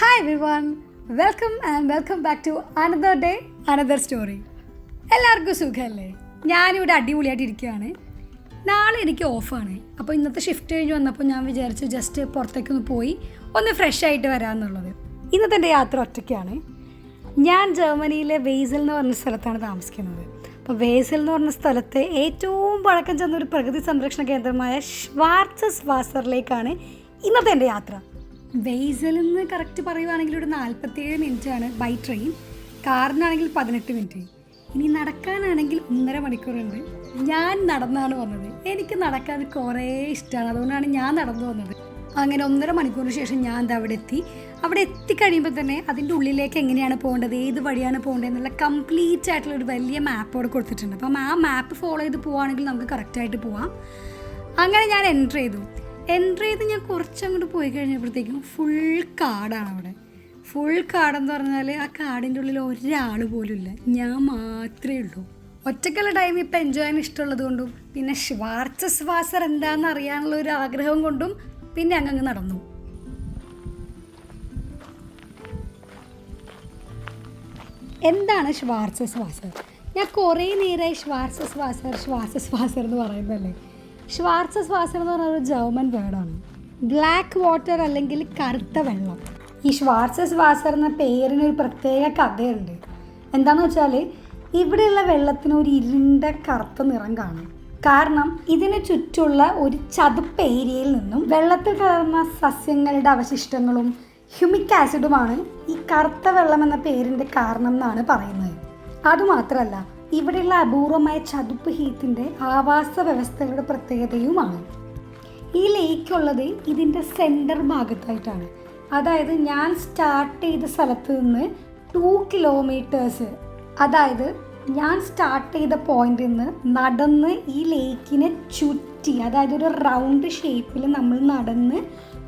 Hi everyone welcome and welcome back to another day another story എല്ലാവർക്കും സുഖമല്ലേ ഞാനിവിടെ അടിപൊളിയായിട്ട് ഇരിക്കുകയാണ്. നാളെ എനിക്ക് ഓഫാണ്. അപ്പോൾ ഇന്നത്തെ ഷിഫ്റ്റ് കഴിഞ്ഞ് വന്നപ്പോൾ ഞാൻ വിചാരിച്ചു ജസ്റ്റ് പുറത്തേക്കൊന്ന് പോയി ഒന്ന് ഫ്രഷ് ആയിട്ട് വരാമെന്നുള്ളത്. ഇന്നത്തെ എന്റെ യാത്ര ഒറ്റയ്ക്കാണ്. ഞാൻ ജർമ്മനിയിലെ വെയ്സൽ എന്ന് പറഞ്ഞ സ്ഥലത്താണ് താമസിക്കുന്നത്. അപ്പോൾ വേസൽ എന്ന് പറഞ്ഞ സ്ഥലത്തെ ഏറ്റവും പഴക്കം ചെന്ന ഒരു പ്രകൃതി സംരക്ഷണ കേന്ദ്രമായ ഷ്വാർസസ് വാസറിലേക്കാണ് ഇന്നത്തെ എന്റെ യാത്ര. വെയ്സൽ എന്ന് കറക്റ്റ് പറയുവാണെങ്കിൽ ഒരു നാൽപ്പത്തിയേഴ് മിനിറ്റാണ് ബൈ ട്രെയിൻ കാറിനാണെങ്കിൽ പതിനെട്ട് മിനിറ്റ്. ഇനി നടക്കാനാണെങ്കിൽ ഒന്നര മണിക്കൂറുണ്ട്. ഞാൻ നടന്നാണ് വന്നത്. എനിക്ക് നടക്കാൻ കുറേ ഇഷ്ടമാണ് അതുകൊണ്ടാണ് ഞാൻ നടന്നു വന്നത്. അങ്ങനെ ഒന്നര മണിക്കൂറിന് ശേഷം ഞാൻ എന്താ അവിടെ എത്തി. അവിടെ എത്തിക്കഴിയുമ്പോൾ തന്നെ അതിന്റെ ഉള്ളിലേക്ക് എങ്ങനെയാണ് പോകേണ്ടത്? ഏത് വഴിയാണ് പോകേണ്ടത്? എന്നുള്ള കംപ്ലീറ്റ് ആയിട്ടുള്ള ഒരു വലിയ മാപ്പ് അവിടെ കൊടുത്തിട്ടുണ്ട്. അപ്പം ആ മാപ്പ് ഫോളോ ചെയ്ത് പോവുകയാണെങ്കിൽ നമുക്ക് കറക്റ്റായിട്ട് പോവാം. അങ്ങനെ ഞാൻ എന്റർ ചെയ്തു. എന്റർ ചെയ്ത് ഞാൻ കുറച്ചങ്ങോട്ട് പോയി കഴിഞ്ഞപ്പോഴത്തേക്കും ഫുൾ കാടാണ് അവിടെ. ഫുൾ കാടെന്ന് പറഞ്ഞാൽ ആ കാടിന്റെ ഉള്ളിൽ ഒരാൾ പോലും ഇല്ല. ഞാൻ മാത്രമേ ഉള്ളൂ. ഒറ്റക്കുള്ള ടൈം ഇപ്പം എൻജോയ് ചെയ്യാൻ ഇഷ്ടമുള്ളത് കൊണ്ടും പിന്നെ ഷ്വാർച്ചസ് വാസർ എന്താണെന്ന് അറിയാനുള്ള ഒരു ആഗ്രഹം കൊണ്ടും പിന്നെ അങ്ങ് നടന്നു. എന്താണ് ശ്വാർച്ച വാസർ ഞാൻ കുറേ നേരമായി ശ്വാർച്ച വാസർ ശ്വാസ വാസർ എന്ന് പറയുന്നല്ലേ ഷ്വാർച്ചസ് ശ്വാസം എന്ന് പറഞ്ഞ ഒരു ജർമ്മൻ വേർഡാണ് ബ്ലാക്ക് വാട്ടർ അല്ലെങ്കിൽ കറുത്ത വെള്ളം. ഈ ഷ്വാർച്ചസ് ശ്വാസർ എന്ന പേരിന് ഒരു പ്രത്യേക കഥയുണ്ട്. എന്താണെന്ന് വെച്ചാൽ ഇവിടെയുള്ള വെള്ളത്തിന് ഒരു ഇരുണ്ട കറുത്ത നിറം കാണും. കാരണം ഇതിന് ചുറ്റുള്ള ഒരു ചതുപ്പ് ഏരിയയിൽ നിന്നും വെള്ളത്തിൽ കലർന്ന സസ്യങ്ങളുടെ അവശിഷ്ടങ്ങളും ഹ്യൂമിക് ആസിഡുമാണ് ഈ കറുത്ത വെള്ളം എന്ന പേരിന്റെ കാരണം എന്നാണ് പറയുന്നത്. അതുമാത്രമല്ല ഇവിടെയുള്ള അപൂർവമായ ചതുപ്പ് ഹീത്തിന്റെ ആവാസ വ്യവസ്ഥകളുടെ പ്രത്യേകതയുമാണ്. ഈ ലേക്ക് ഉള്ളത് ഇതിന്റെ സെന്റർ ഭാഗത്തായിട്ടാണ്. അതായത് ഞാൻ സ്റ്റാർട്ട് ചെയ്ത സ്ഥലത്ത് നിന്ന് ടു കിലോമീറ്റേഴ്സ് അതായത് ഞാൻ സ്റ്റാർട്ട് ചെയ്ത പോയിന്റിൽ നിന്ന് നടന്ന് ഈ ലേക്കിനെ ചുറ്റി അതായത് ഒരു റൗണ്ട് ഷേപ്പിൽ നമ്മൾ നടന്ന്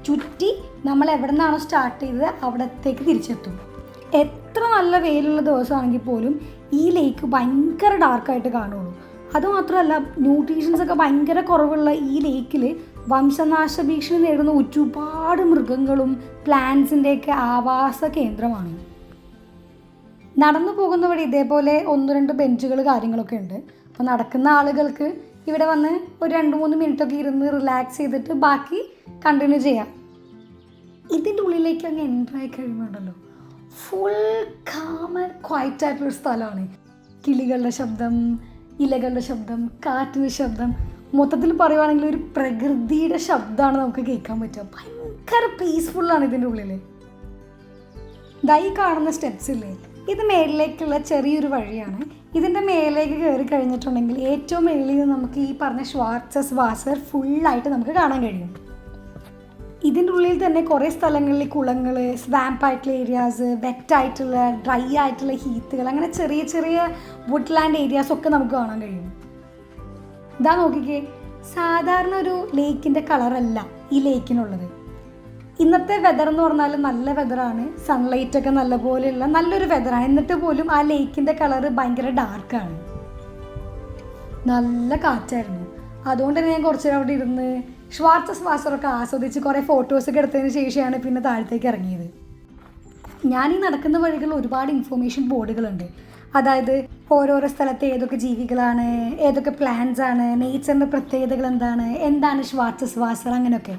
ചുറ്റി നമ്മൾ എവിടെ നിന്നാണോ സ്റ്റാർട്ട് ചെയ്തത് അവിടത്തേക്ക് തിരിച്ചെത്തും. എത്ര നല്ല വെയിലുള്ള ദിവസമാണെങ്കിൽ പോലും ഈ ലേക്ക് ഭയങ്കര ഡാർക്കായിട്ട് കാണുള്ളൂ അതുമാത്രമല്ല ന്യൂട്രീഷൻസ് ഒക്കെ ഭയങ്കര കുറവുള്ള ഈ ലേക്കിൽ വംശനാശ ഭീഷണി നേരിടുന്ന ഒരുപാട് മൃഗങ്ങളും പ്ലാന്റ്സിന്റെയൊക്കെ ആവാസ കേന്ദ്രമാണ്. നടന്നു പോകുന്ന വഴി ഇതേപോലെ ഒന്ന് രണ്ട് ബെഞ്ചുകൾ കാര്യങ്ങളൊക്കെ ഉണ്ട്. അപ്പോൾ നടക്കുന്ന ആളുകൾക്ക് ഇവിടെ വന്ന് ഒരു രണ്ട് മൂന്ന് മിനിറ്റൊക്കെ ഇരുന്ന് റിലാക്സ് ചെയ്തിട്ട് ബാക്കി കണ്ടിന്യൂ ചെയ്യാം. ഇതിന്റെ ഉള്ളിലേക്ക് അങ്ങ് എന്റർ ആയി കഴിയുമ്പോണ്ടല്ലോ ഫുൾ കാം ആൻഡ് ക്വയറ്റ് സ്ഥലമാണ്. കിളികളുടെ ശബ്ദം ഇലകളുടെ ശബ്ദം കാറ്റിന്റെ ശബ്ദം. മൊത്തത്തിൽ പറയുവാണെങ്കിൽ ഒരു പ്രകൃതിയുടെ ശബ്ദമാണ് നമുക്ക് കേൾക്കാൻ പറ്റുക. ഭയങ്കര പീസ്ഫുള്ളാണ് ഇതിന്റെ ഉള്ളിൽ ദൈ കാണുന്ന സ്റ്റെപ്സ് ഇല്ലേ? ഇത് മേലിലേക്കുള്ള ചെറിയൊരു വഴിയാണ്. ഇതിന്റെ മേലേക്ക് കയറി കഴിഞ്ഞിട്ടുണ്ടെങ്കിൽ ഏറ്റവും മേളിൽ നമുക്ക് ഈ പറഞ്ഞ ഷ്വാർസസ് വാസർ ഫുള്ളായിട്ട് നമുക്ക് കാണാൻ കഴിയും. ഇതിന്റെ ഉള്ളിൽ തന്നെ കുറേ സ്ഥലങ്ങളിൽ കുളങ്ങൾ സ്വാമ്പ് ആയിട്ടുള്ള ഏരിയാസ് വെറ്റ് ആയിട്ടുള്ള ഡ്രൈ ആയിട്ടുള്ള ഹീത്തുകൾ അങ്ങനെ ചെറിയ ചെറിയ വുഡ്ലാൻഡ് ഏരിയാസ് ഒക്കെ നമുക്ക് കാണാൻ കഴിയും. ഇതാ നോക്കിക്കേ സാധാരണ ഒരു ലേക്കിന്റെ കളറല്ല ഈ ലേക്കിനുള്ളത് ഇന്നത്തെ വെതർ എന്ന് പറഞ്ഞാൽ നല്ല വെതറാണ് സൺലൈറ്റ് ഒക്കെ നല്ല പോലെയുള്ള നല്ലൊരു വെതറാണ് എന്നിട്ട് പോലും ആ ലേക്കിന്റെ കളറ് ഭയങ്കര ഡാർക്കാണ് നല്ല കാറ്റായിരുന്നു. അതുകൊണ്ട് തന്നെ ഞാൻ കുറച്ചു നേരം അവിടെ ഇരുന്ന് ഷ്വാർച്ചസ് വാസറൊക്കെ ആസ്വദിച്ച് കുറേ ഫോട്ടോസൊക്കെ എടുത്തതിന് ശേഷമാണ് പിന്നെ താഴത്തേക്ക് ഇറങ്ങിയത്. ഞാൻ ഈ നടക്കുന്ന വഴികളിൽ ഒരുപാട് ഇൻഫോർമേഷൻ ബോർഡുകളുണ്ട് അതായത് ഓരോരോ സ്ഥലത്തെ ഏതൊക്കെ ജീവികളാണ് ഏതൊക്കെ പ്ലാന്റ്സ് ആണ് നേച്ചറിന്റെ പ്രത്യേകതകൾ എന്താണ് എന്താണ് ഷ്വാർച്ചസ് വാസർ അങ്ങനെയൊക്കെ.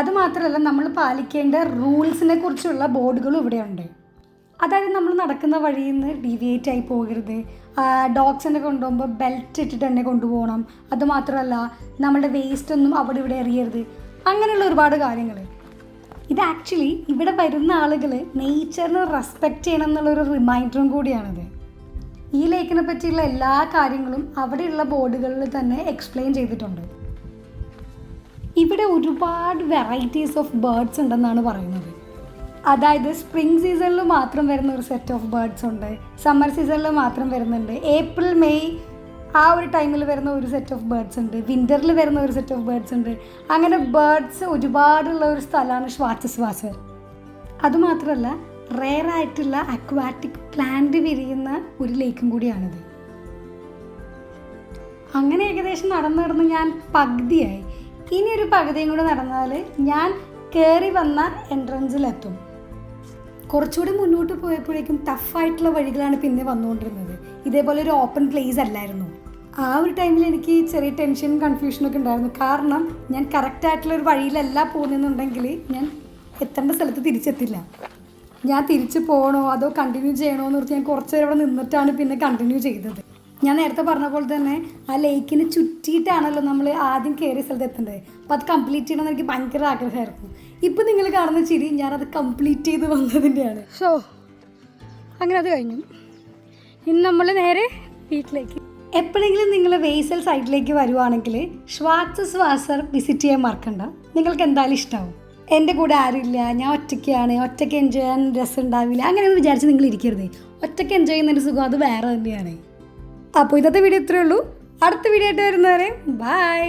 അതുമാത്രമല്ല നമ്മൾ പാലിക്കേണ്ട റൂൾസിനെ കുറിച്ചുള്ള ബോർഡുകളും ഇവിടെയുണ്ട്. അതായത് നമ്മൾ നടക്കുന്ന വഴിയിൽ നിന്ന് ഡീവിയേറ്റ് ആയി പോകരുത്. ഡോഗ്സിനെ കൊണ്ടുപോകുമ്പോൾ ബെൽറ്റ് ഇട്ടിട്ട് തന്നെ കൊണ്ടുപോകണം. അതുമാത്രമല്ല നമ്മുടെ വേസ്റ്റ് ഒന്നും അവിടെ ഇവിടെ എറിയരുത്. അങ്ങനെയുള്ള ഒരുപാട് കാര്യങ്ങൾ ഇത് ആക്ച്വലി ഇവിടെ വരുന്ന ആളുകൾ നേച്ചറിനെ റെസ്പെക്റ്റ് ചെയ്യണം എന്നുള്ളൊരു റിമൈൻഡറും കൂടിയാണിത്. ഈ ലേക്കിനെ പറ്റിയുള്ള എല്ലാ കാര്യങ്ങളും അവിടെയുള്ള ബോർഡുകളിൽ തന്നെ എക്സ്പ്ലെയിൻ ചെയ്തിട്ടുണ്ട്. ഇവിടെ ഒരുപാട് വെറൈറ്റീസ് ഓഫ് ബേർഡ്സ് ഉണ്ടെന്നാണ് പറയുന്നത്. അതായത് സ്പ്രിംഗ് സീസണിൽ മാത്രം വരുന്ന ഒരു സെറ്റ് ഓഫ് ബേർഡ്സ് ഉണ്ട്. സമ്മർ സീസണിൽ മാത്രം വരുന്നുണ്ട്. ഏപ്രിൽ മെയ് ആ ഒരു ടൈമിൽ വരുന്ന ഒരു സെറ്റ് ഓഫ് ബേർഡ്സ് ഉണ്ട്. വിന്ററിൽ വരുന്ന ഒരു സെറ്റ് ഓഫ് ബേർഡ്സ് ഉണ്ട്. അങ്ങനെ ബേർഡ്സ് ഒരുപാടുള്ള ഒരു സ്ഥലമാണ് ഷ്വാർച്ചസ് വാസർ അതുമാത്രമല്ല റെയർ ആയിട്ടുള്ള അക്വാറ്റിക് പ്ലാന്റ് വിരിയുന്ന ഒരു ലേക്കും കൂടിയാണിത്. അങ്ങനെ ഏകദേശം നടന്നു നടന്ന് ഞാൻ പകുതിയായി. ഇനി ഒരു പകുതിയും കൂടെ നടന്നാൽ ഞാൻ കയറി വന്ന എൻട്രൻസിലെത്തും കുറച്ചുകൂടി മുന്നോട്ട് പോയപ്പോഴേക്കും ടഫായിട്ടുള്ള വഴികളാണ് പിന്നെ വന്നുകൊണ്ടിരുന്നത്. ഇതേപോലെ ഒരു ഓപ്പൺ പ്ലേസ് അല്ലായിരുന്നു. ആ ഒരു ടൈമിൽ എനിക്ക് ചെറിയ ടെൻഷനും കൺഫ്യൂഷനൊക്കെ ഉണ്ടായിരുന്നു. കാരണം ഞാൻ കറക്റ്റായിട്ടുള്ള ഒരു വഴിയിലല്ല പോകുന്നെന്നുണ്ടെങ്കിൽ ഞാൻ എത്തേണ്ട സ്ഥലത്ത് തിരിച്ചെത്തില്ല. ഞാൻ തിരിച്ചു പോകണോ അതോ കണ്ടിന്യൂ ചെയ്യണോ എന്ന് ഓർത്ത് ഞാൻ കുറച്ച് നേരം അവിടെ നിന്നിട്ടാണ് പിന്നെ കണ്ടിന്യൂ ചെയ്തത്. ഞാൻ നേരത്തെ പറഞ്ഞ പോലെ തന്നെ ആ ലേക്കിനെ ചുറ്റിയിട്ടാണല്ലോ നമ്മൾ ആദ്യം കയറിയ സ്ഥലത്ത് എത്തേണ്ടത് അപ്പോൾ അത് കംപ്ലീറ്റ് ചെയ്യണമെന്ന് എനിക്ക് ഭയങ്കര ആഗ്രഹമായിരുന്നു. ഇപ്പം നിങ്ങൾ കാണുന്ന ചിരി ഞാനത് കംപ്ലീറ്റ് ചെയ്ത് വന്നതിന്റെയാണ് ഷോ അങ്ങനെ അത് കഴിഞ്ഞു. ഇന്ന് നമ്മൾ നേരെ വീട്ടിലേക്ക്. എപ്പോഴെങ്കിലും നിങ്ങൾ വെയ്സൽ സൈഡിലേക്ക് വരുവാണെങ്കിൽ ഷ്വാർട്സസ് വാസർ വിസിറ്റ് ചെയ്യാൻ മറക്കണ്ട. നിങ്ങൾക്ക് എന്തായാലും ഇഷ്ടമാവും എന്റെ കൂടെ ആരുമില്ല. ഞാൻ ഒറ്റയ്ക്കാണ്. ഒറ്റയ്ക്ക് എൻജോയ് ചെയ്യാൻ രസം ഉണ്ടാവില്ല. അങ്ങനെയൊന്നും വിചാരിച്ച് നിങ്ങൾ ഇരിക്കരുത്. ഒറ്റയ്ക്ക് എൻജോയ് ചെയ്യുന്നതിന്റെ സുഖം അത് വേറെ തന്നെയാണ്. അപ്പോൾ ഇന്നത്തെ വീഡിയോ ഇത്രയേ ഉള്ളൂ. അടുത്ത വീഡിയോ ആയിട്ട് വരുന്നവരെ ബൈ